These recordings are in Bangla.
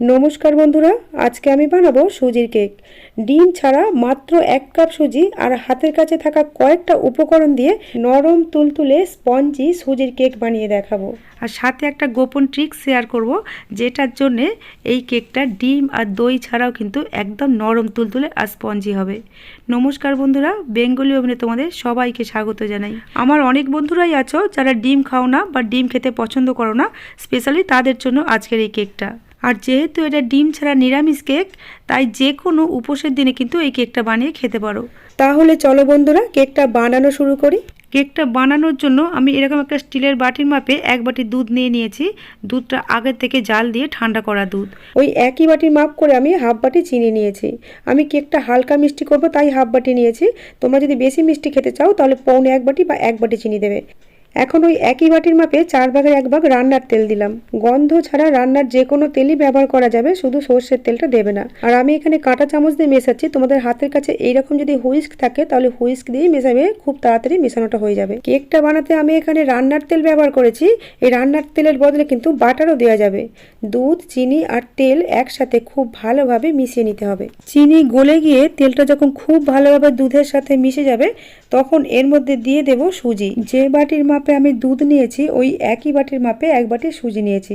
নমস্কার বন্ধুরা, আজকে আমি বানাবো সুজির কেক। ডিম ছাড়া মাত্র এক কাপ সুজি আর হাতের কাছে থাকা কয়েকটা উপকরণ দিয়ে নরম তুলতুলে স্পঞ্জি সুজির কেক বানিয়ে দেখাবো। আর সাথে একটা গোপন ট্রিক শেয়ার করব, যেটার জন্যে এই কেকটা ডিম আর দই ছাড়াও কিন্তু একদম নরম তুলতুলে আর স্পঞ্জি হবে। নমস্কার বন্ধুরা, বেঙ্গলি ওভেনে তোমাদের সবাইকে স্বাগত জানাই। আমার অনেক বন্ধুরাই আছো যারা ডিম খাও না বা ডিম খেতে পছন্দ করো না স্পেশালি তাদের জন্য আজকের এই কেকটা। আর যেহেতু এটা ডিম ছাড়া নিরামিষ কেক তাই যে কোনো উপোসের দিনে কিন্তু এই কেকটা বানিয়ে খেতে পারো। তাহলে চলো বন্ধুরা কেকটা বানানো শুরু করি। কেকটা বানানোর জন্য আমি এরকম একটা স্টিলের বাটির মাপে এক বাটি দুধ নিয়ে নিয়েছি। দুধটা আগের থেকে জাল দিয়ে ঠান্ডা করা দুধ। ওই একই বাটির মাপ করে আমি হাফ বাটি চিনি নিয়েছি। আমি কেকটা হালকা মিষ্টি করব তাই হাফ বাটি নিয়েছি। তোমরা যদি বেশি মিষ্টি খেতে চাও তাহলে পৌনে এক বাটি বা এক বাটি চিনি দেবে। এখন ওই একই বাটির মাপে চার ভাগের এক ভাগ রান্নার তেল দিলাম। গন্ধ ছাড়া রান্নার যে কোনো তেলই ব্যবহার করা যাবে, শুধু সর্ষের তেলটা দেবে না। আর আমি এখানে কাঁটা চামচ দিয়ে মেশাচ্ছি, তোমাদের হাতের কাছে এইরকম যদি হুইস্ক থাকে, তাহলে হুইস্ক দিয়েই মেশাবে, খুব তাড়াতাড়ি মেশানোটা হয়ে যাবে। কেকটা বানাতে আমি এখানে রান্নার তেল ব্যবহার করেছি, এই রান্নার তেলের বদলে কিন্তু বাটারও দেওয়া যাবে। দুধ, চিনি আর তেল একসাথে খুব ভালোভাবে মিশিয়ে নিতে হবে। চিনি গলে গিয়ে তেলটা যখন খুব ভালোভাবে দুধের সাথে মিশে যাবে, তখন এর মধ্যে দিয়ে দেব সুজি। যে বাটির মাপে আমি দুধ নিয়েছি, ওই একই বাটির মাপে এক বাটি সুজি নিয়েছি।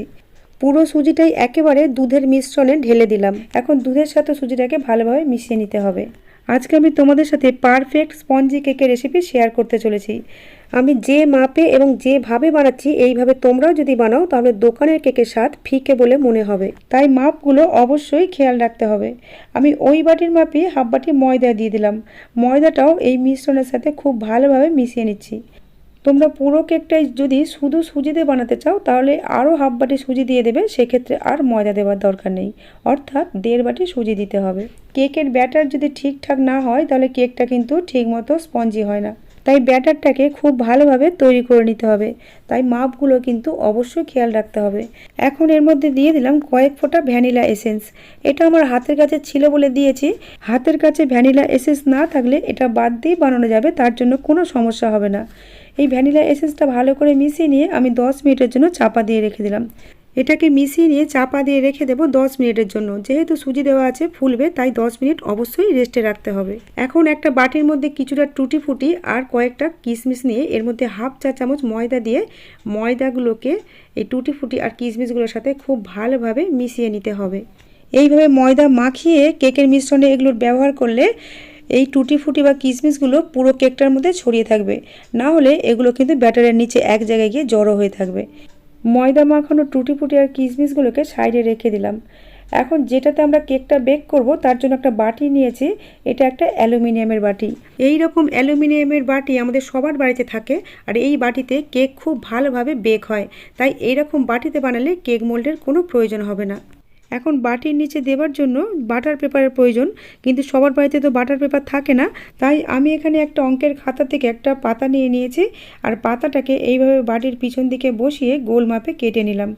পুরো সুজিটাই একেবারে দুধের মিশ্রণে ঢেলে দিলাম। এখন দুধের সাথে সুজিটাকে ভালোভাবে মিশিয়ে নিতে হবে। আজকে আমি তোমাদের সাথে পারফেক্ট স্পঞ্জি কেকের রেসিপি শেয়ার করতে চলেছি। আমি যে মাপে এবং যেভাবে বানাচ্ছি, এইভাবে তোমরাও যদি বানাও, তাহলে দোকানের কেকের স্বাদ ফিকে বলে মনে হবে। তাই মাপগুলো অবশ্যই খেয়াল রাখতে হবে। আমি ওই বাটির মাপে হাফ বাটি ময়দা দিয়ে দিলাম। ময়দাটাও এই মিশ্রণের সাথে খুব ভালোভাবে মিশিয়ে নিচ্ছি। তোমরা পুরো কেকটাই যদি শুধু সুজি দিয়ে বানাতে চাও, তাহলে আরও হাফ বাটি সুজি দিয়ে দেবে, সেক্ষেত্রে আর ময়দা দেওয়ার দরকার নেই। অর্থাৎ দেড় বাটি সুজি দিতে হবে। কেকের ব্যাটার যদি ঠিকঠাক না হয়, তাহলে কেকটা কিন্তু ঠিকমতো স্পঞ্জি হয় না। তাই ব্যাটারটাকে খুব ভালোভাবে তৈরি করে নিতে হবে। তাই মাপগুলো কিন্তু অবশ্যই খেয়াল রাখতে হবে। এখন এর মধ্যে দিয়ে দিলাম কয়েক ফোঁটা ভ্যানিলা এসেন্স। এটা আমার হাতের কাছে ছিল বলে দিয়েছি। হাতের কাছে ভ্যানিলা এসেন্স না থাকলে এটা বাদ দিয়ে বানানো যাবে, তার জন্য কোনো সমস্যা হবে না। এই ভ্যানিলা এসেন্সটা ভালো করে মিশিয়ে নিয়ে আমি দশ মিনিটের জন্য চাপা দিয়ে রেখে দিলাম। এটাকে মিশিয়ে নিয়ে চাপা দিয়ে রেখে দেবো দশ মিনিটের জন্য। যেহেতু সুজি দেওয়া আছে, ফুলবে, তাই দশ মিনিট অবশ্যই রেস্টে রাখতে হবে। এখন একটা বাটির মধ্যে কিছুটা টুটি ফুটি আর কয়েকটা কিশমিশ নিয়ে এর মধ্যে হাফ চা চামচ ময়দা দিয়ে ময়দাগুলোকে এই টুটি ফুটি আর কিশমিশগুলোর সাথে খুব ভালোভাবে মিশিয়ে নিতে হবে। এইভাবে ময়দা মাখিয়ে কেকের মিশ্রণে এগুলোর ব্যবহার করলে এই টুটি ফুটি বা কিশমিশগুলো পুরো কেকটার মধ্যে ছড়িয়ে থাকবে। না হলে এগুলো কিন্তু ব্যাটারের নিচে এক জায়গায় গিয়ে জড়ো হয়ে থাকবে। ময়দা মাখানো টুটি ফুটি আর কিশমিশগুলোকে সাইডে রেখে দিলাম। এখন যেটাতে আমরা কেকটা বেক করব, তার জন্য একটা বাটি নিয়েছি। এটা একটা অ্যালুমিনিয়ামের বাটি। এই রকম অ্যালুমিনিয়ামের বাটি আমাদের সবার বাড়িতে থাকে আর এই বাটিতে কেক খুব ভালোভাবে বেক হয়। তাই এই রকম বাটিতে বানালে কেক মোল্ডের কোনো প্রয়োজন হবে না। এখন বাটির নিচে দেবার জন্য বাটার পেপারের প্রয়োজন, কিন্তু সবার বাড়িতে তো বাটার পেপার থাকে না, তাই আমি এখানে একটা অঙ্কের খাতা থেকে একটা পাতা নিয়ে নিয়েছি আর পাতাটাকে এইভাবে বাটির পিছন দিকে বসিয়ে গোল মাপে কেটে নিলাম।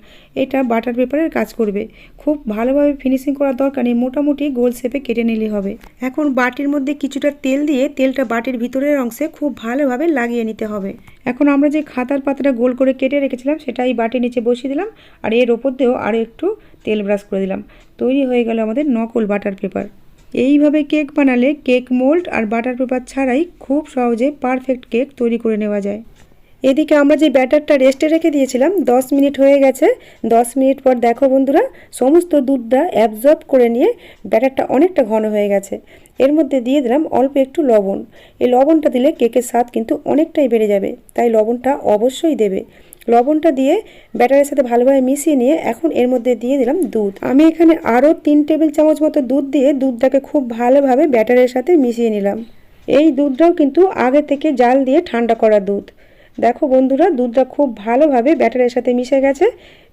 এটা বাটার পেপারের কাজ করবে। খুব ভালোভাবে ফিনিশিং করার দরকার নেই, মোটামুটি গোল শেপে কেটে নিলে হবে। এখন বাটির মধ্যে কিছুটা তেল দিয়ে তেলটা বাটির ভিতরের অংশে খুব ভালোভাবে লাগিয়ে নিতে হবে। এখন আমরা যে খাতার পাতাটা গোল করে কেটে রেখেছিলাম সেটা এই বাটির নিচে বসিয়ে দিলাম, আর এর ওপর দিয়েও আরও একটু তেল ব্রাশ করে দিলাম। তৈরি হয়ে গেল আমাদের নকল বাটার পেপার। এইভাবে কেক বানালে কেক মোল্ড আর বাটার পেপার ছাড়াই খুব সহজে পারফেক্ট কেক তৈরি করে নেওয়া যায়। এদিকে আমরা যে ব্যাটারটা রেস্টে রেখে দিয়েছিলাম, দশ মিনিট হয়ে গেছে। দশ মিনিট পর দেখো বন্ধুরা, সমস্ত দুধটা অ্যাবজর্ব করে নিয়ে ব্যাটারটা অনেকটা ঘন হয়ে গেছে। এর মধ্যে দিয়ে দিলাম অল্প একটু লবণ। এই লবণটা দিলে কেকের স্বাদ কিন্তু অনেকটাই বেড়ে যাবে, তাই লবণটা অবশ্যই দেবে। লবণটা দিয়ে ব্যাটারের সাথে ভালোভাবে মিশিয়ে নিয়ে এখন এর মধ্যে দিয়ে দিলাম দুধ। আমি এখানে আরও তিন টেবিল চামচ মতো দুধ দিয়ে দুধটাকে খুব ভালোভাবে ব্যাটারের সাথে মিশিয়ে নিলাম। এই দুধটাও কিন্তু আগে থেকে জাল দিয়ে ঠান্ডা করা দুধ। দেখো বন্ধুরা, দুধটা খুব ভালোভাবে ব্যাটারের সাথে মিশে গেছে।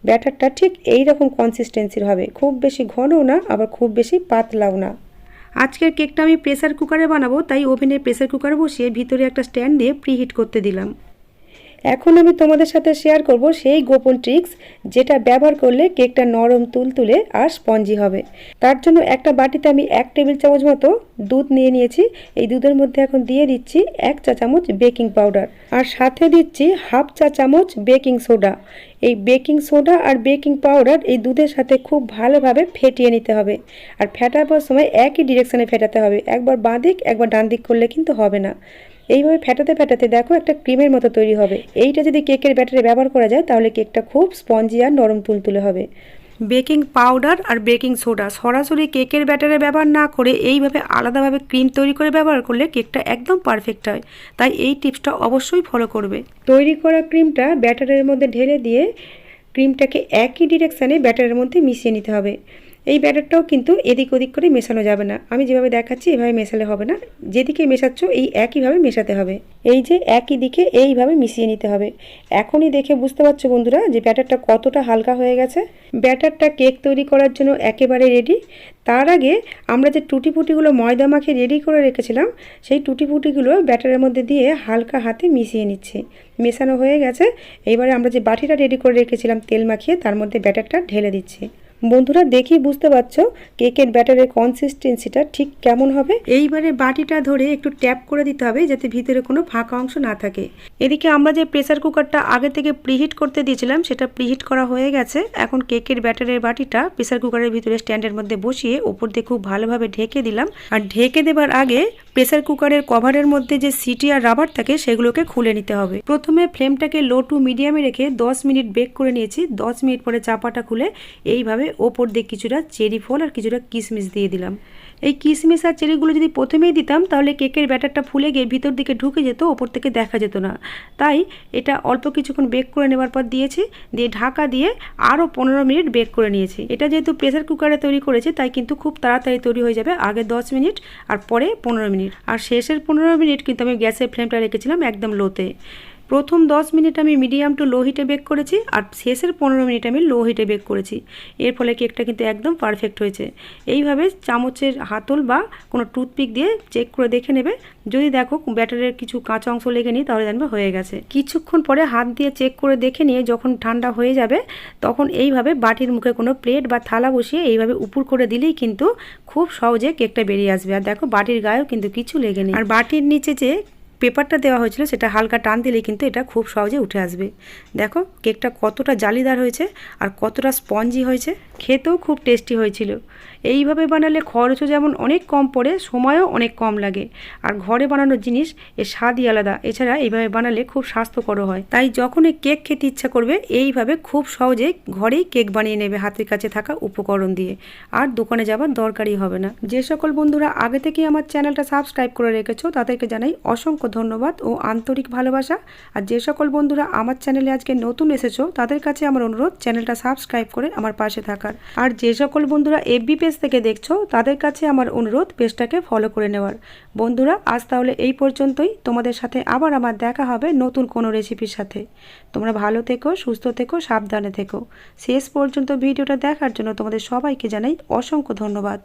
ব্যাটারটা ঠিক এই রকম কনসিস্টেন্সির হবে। খুব বেশি ঘনও না, আবার খুব বেশি পাতলাও না। আজকের কেকটা আমি প্রেসার কুকারে বানাবো, তাই ওভেনে প্রেসার কুকার বসিয়ে ভিতরে একটা স্ট্যান্ড দিয়ে প্রিহিট করতে দিলাম। এখন আমি তোমাদের সাথে শেয়ার করব সেই গোপন ট্রিক্স যেটা ব্যবহার করলে কেকটা নরম তুলতুলে আর স্পঞ্জি হবে। তার জন্য একটা বাটিতে আমি এক টেবিল চামচ মতো দুধ নিয়ে নিয়েছি। এই দুধের মধ্যে এখন দিয়ে দিচ্ছি এক চা চামচ বেকিং পাউডার আর সাথে দিচ্ছি হাফ চা চামচ বেকিং সোডা এই বেকিং সোডা আর বেকিং পাউডার এই দুধের সাথে খুব ভালোভাবে ফেটিয়ে নিতে হবে। আর ফেটাবার সময় একই ডিরেকশানে ফেটাতে হবে। একবার বাঁ দিক, একবার ডান দিক করলে কিন্তু হবে না। এইভাবে ফেটাতে ফেটাতে দেখো একটা ক্রিমের মতো তৈরি হবে। এইটা যদি কেকের ব্যাটারে ব্যবহার করা যায় তাহলে কেকটা খুব স্পঞ্জি আর নরম তুলতুলে হবে। বেকিং পাউডার আর বেকিং সোডা সরাসরি কেকের ব্যাটারে ব্যবহার না করে এইভাবে আলাদাভাবে ক্রিম তৈরি করে ব্যবহার করলে কেকটা একদম পারফেক্ট হয়। তাই এই টিপসটা অবশ্যই ফলো করবে। তৈরি করা ক্রিমটা ব্যাটারের মধ্যে ঢেলে দিয়ে ক্রিমটাকে একই ডিরেকশানে ব্যাটারের মধ্যে মিশিয়ে নিতে হবে। এই ব্যাটারটাও কিন্তু এদিক ওদিক করে মেশানো যাবে না। আমি যেভাবে দেখাচ্ছি, এভাবে মেশালে হবে না। যেদিকে মেশাচ্ছ, এই একইভাবে মেশাতে হবে। এই যে একই দিকে এইভাবে মিশিয়ে নিতে হবে। এখনই দেখে বুঝতে পারছ বন্ধুরা যে ব্যাটারটা কতটা হালকা হয়ে গেছে। ব্যাটারটা কেক তৈরি করার জন্য একেবারে রেডি তার আগে আমরা যে টুটি ফুটিগুলো ময়দা মাখিয়ে রেডি করে রেখেছিলাম, সেই টুটি ফুটিগুলো ব্যাটারের মধ্যে দিয়ে হালকা হাতে মিশিয়ে নিচ্ছি। মেশানো হয়ে গেছে। এইবারে আমরা যে বাটিটা রেডি করে রেখেছিলাম তেল মাখিয়ে, তার মধ্যে ব্যাটারটা ঢেলে দিচ্ছি। বন্ধুরা দেখি বুঝতে পারছ কেকের ব্যাটারের কনসিস্টেন্সিটা ঠিক কেমন হবে। এইবারে বাটিটা ধরে একটু ট্যাপ করে দিতে হবে যাতে ভিতরে কোনো ফাঁকা অংশ না থাকে। এদিকে আমরা যে প্রেসার কুকারটা আগে থেকে প্রিহিট করতে দিয়েছিলাম, সেটা প্রিহিট করা হয়ে গেছে। এখন কেকের ব্যাটারের বাটিটা প্রেসার কুকারের ভিতরে স্ট্যান্ডের মধ্যে বসিয়ে ওপর দিয়ে খুব ভালোভাবে ঢেকে দিলাম। আর ঢেকে দেবার আগে প্রেসার কুকারের কভারের মধ্যে যে সিটি আর রাবার থাকে, সেগুলোকে খুলে নিতে হবে। প্রথমে ফ্লেমটাকে লো টু মিডিয়ামে রেখে 10 মিনিট বেক করে নিয়েছি। 10 মিনিট পরে চাপাটা খুলে এইভাবে ওপর দিয়ে কিছুটা চেরি ফল আর কিছুটা কিশমিশ দিয়ে দিলাম। এই কিশমিশ আর চেরিগুলো যদি প্রথমেই দিতাম, তাহলে কেকের ব্যাটারটা ফুলে গিয়ে ভিতর দিকে ঢুকে যেত, ওপর থেকে দেখা যেত না। তাই এটা অল্প কিছুক্ষণ বেক করে নেবার পর দিয়েছি, দিয়ে ঢাকা দিয়ে আরও পনেরো মিনিট বেক করে নিয়েছি। এটা যেহেতু প্রেসার কুকারে তৈরি করেছি, তাই কিন্তু খুব তাড়াতাড়ি তৈরি হয়ে যাবে আগে দশ মিনিট আর পরে পনেরো মিনিট। আর শেষের পনেরো মিনিট কিন্তু আমি গ্যাসের ফ্লেমটা রেখেছিলাম একদম লোতে প্রথম 10 মিনিট আমি মিডিয়াম টু লো হিটে বেক করেছি, আর শেষের পনেরো মিনিট আমি লো হিটে বেক করেছি। এর ফলে কেকটা কিন্তু একদম পারফেক্ট হয়েছে। এইভাবে চামচের হাতল বা কোনো টুথপিক দিয়ে চেক করে দেখে নেবে। যদি দেখো ব্যাটারের কিছু কাঁচা অংশ লেগে নিই, তাহলে জানবে হয়ে গেছে। কিছুক্ষণ পরে হাত দিয়ে চেক করে দেখে নিয়ে যখন ঠান্ডা হয়ে যাবে, তখন এইভাবে বাটির মুখে কোনো প্লেট বা থালা বসিয়ে এইভাবে উপর করে দিলেই কিন্তু খুব সহজে কেকটা বেরিয়ে আসবে। আর দেখো বাটির গায়েও কিন্তু কিছু লেগে নেই। আর বাটির নিচে যে পেপারটা দেওয়া হয়েছিল, সেটা হালকা টান দিলেই কিন্তু এটা খুব সহজে উঠে আসবে। দেখো, কেকটা কতটা জালিদার হয়েছে আর কতটা স্পঞ্জি হয়েছে, খেতেও খুব টেস্টি হয়েছিল। এইভাবে বানালে খরচও যেমন অনেক কম পড়ে, সময়ও অনেক কম লাগে। আর ঘরে বানানোর জিনিস, এর স্বাদই আলাদা। এছাড়া এইভাবে বানালে খুব স্বাস্থ্যকর হয়। তাই যখনই কেক খেতে ইচ্ছা করবে, এইভাবে খুব সহজে ঘরেই কেক বানিয়ে নেবে হাতের কাছে থাকা উপকরণ দিয়ে। আর দোকানে যাবার দরকারই হবে না। যে সকল বন্ধুরা আগে থেকেই আমার চ্যানেলটা সাবস্ক্রাইব করে রেখেছো, তাদেরকে জানাই ধন্যবাদ ও আন্তরিক ভালোবাসা। আর যে সকল বন্ধুরা আমার চ্যানেলে আজকে নতুন এসেছ, তাদের কাছে আমার অনুরোধ, চ্যানেলটা সাবস্ক্রাইব করে আমার পাশে থাকার। আর যে সকল বন্ধুরা এফবি পেজ থেকে দেখছ, তাদের কাছে আমার অনুরোধ, পেজটাকে ফলো করে নেওয়ার। বন্ধুরা, আজ তাহলে এই পর্যন্তই। তোমাদের সাথে আবার আমার দেখা হবে নতুন কোনো রেসিপির সাথে। তোমরা ভালো থেকো, সুস্থ থেকো, সাবধানে থেকো। শেষ পর্যন্ত ভিডিওটা দেখার জন্য তোমাদের সবাইকে জানাই অসংখ্য ধন্যবাদ।